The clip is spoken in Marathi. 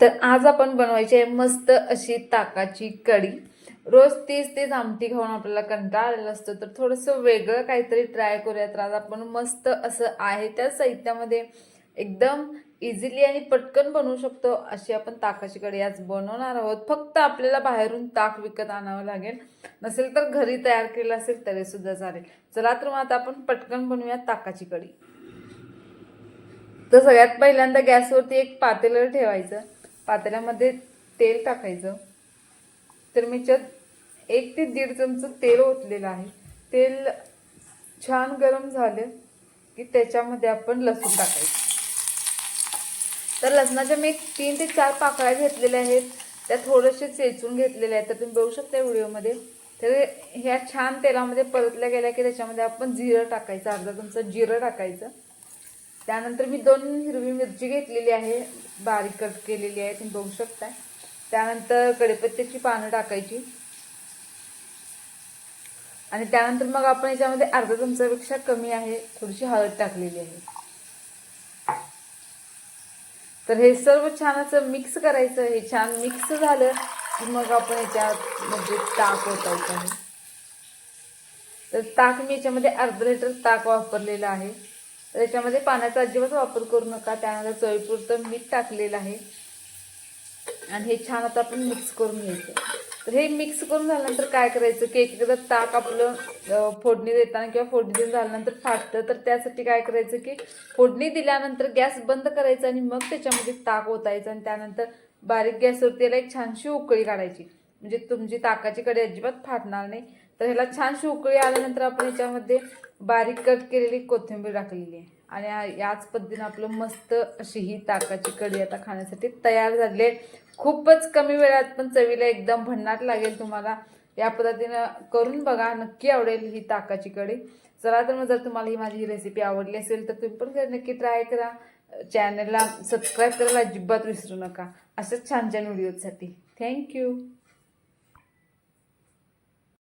तर आज आपण बनवायची आहे मस्त अशी ताकाची कढी. रोज तीच तीच आमटी खाऊन आपल्याला कंटाळ आलेला असतो तर थोडंसं वेगळं काहीतरी ट्राय करूया तर आज आपण मस्त असं आहे त्या साहित्यामध्ये एकदम इझिली आणि पटकन बनवू शकतो अशी आपण ताकाची कढी आज बनवणार आहोत. फक्त आपल्याला बाहेरून ताक विकत आणावं लागेल. नसेल तर घरी तयार केलं असेल तरी सुद्धा चालेल. चला तर मग आता आपण पटकन बनवूया ताकाची कढी. तर सगळ्यात पहिल्यांदा गॅसवरती एक पातेलं ठेवायचं. पातेल्यामध्ये तेल टाकायचं. तर मी त्यात एक ते दीड चमचं तेल ओतलेलं आहे. तेल छान गरम झालं की त्याच्यामध्ये आपण लसूण टाकायचं. तर लसणाच्या मी एक तीन ते चार पाकळ्या घेतलेल्या आहेत. त्या थोडेसे चेचून घेतलेल्या आहेत. तर तुम्ही बघू शकता व्हिडिओमध्ये. तर ह्या छान तेलामध्ये परतल्या गेल्या की त्याच्यामध्ये आपण जिरं टाकायचं. अर्धा चमचा जिरं टाकायचं. त्यानंतर मी दोन हिरवी मिरची घेतलेली आहे. बारीक कट केलेली आहे. तुम्ही बघू शकता त्यानंतर कढीपत्त्याची पानं टाकायची. आणि त्यानंतर मग आपण याच्यामध्ये अर्धा चमचापेक्षा कमी आहे. थोडीशी हळद टाकलेली आहे. तर हे सर्व छान असं मिक्स करायचं. हे छान मिक्स झालं की मग आपण याच्यात ताक ओतायचं आहे. तर ताक मी याच्यामध्ये अर्धा लिटर ताक वापरलेलं आहे. त्याच्यामध्ये पाण्याचा अजिबात वापर करू नका. त्यानंतर चवीपुरतं मीठ टाकलेलं आहे. आणि हे छान आता आपण मिक्स करून घ्यायचं. तर हे मिक्स करून झाल्यानंतर काय करायचं? की एकदा ताक आपलं फोडणी देताना किंवा फोडणी देऊन झाल्यानंतर फाटतं. तर त्यासाठी काय करायचं की फोडणी दिल्यानंतर गॅस बंद करायचा आणि मग त्याच्यामध्ये ताक ओतायचं आणि त्यानंतर बारीक गॅसवर त्याला एक छानशी उकळी काढायची. म्हणजे तुमची ताकाची कढी अजिबात फाटणार नाही. तर ह्याला छान शिवकळी आल्यानंतर आपण याच्यामध्ये बारीक कट केलेली कोथिंबीर टाकलेली आहे. आणि याच पद्धतीनं आपलं मस्त अशी ही ताकाची कढी आता खाण्यासाठी तयार झाली आहे. खूपच कमी वेळात पण चवीला एकदम भन्नाट लागेल तुम्हाला. या पद्धतीनं करून बघा नक्की आवडेल ही ताकाची कढी. चला तर मग जर तुम्हाला ही माझी रेसिपी आवडली असेल तर तुम्ही पण नक्की ट्राय करा. चॅनलला सबस्क्राईब करायला अजिबात विसरू नका. अशाच छान छान व्हिडिओसाठी थँक्यू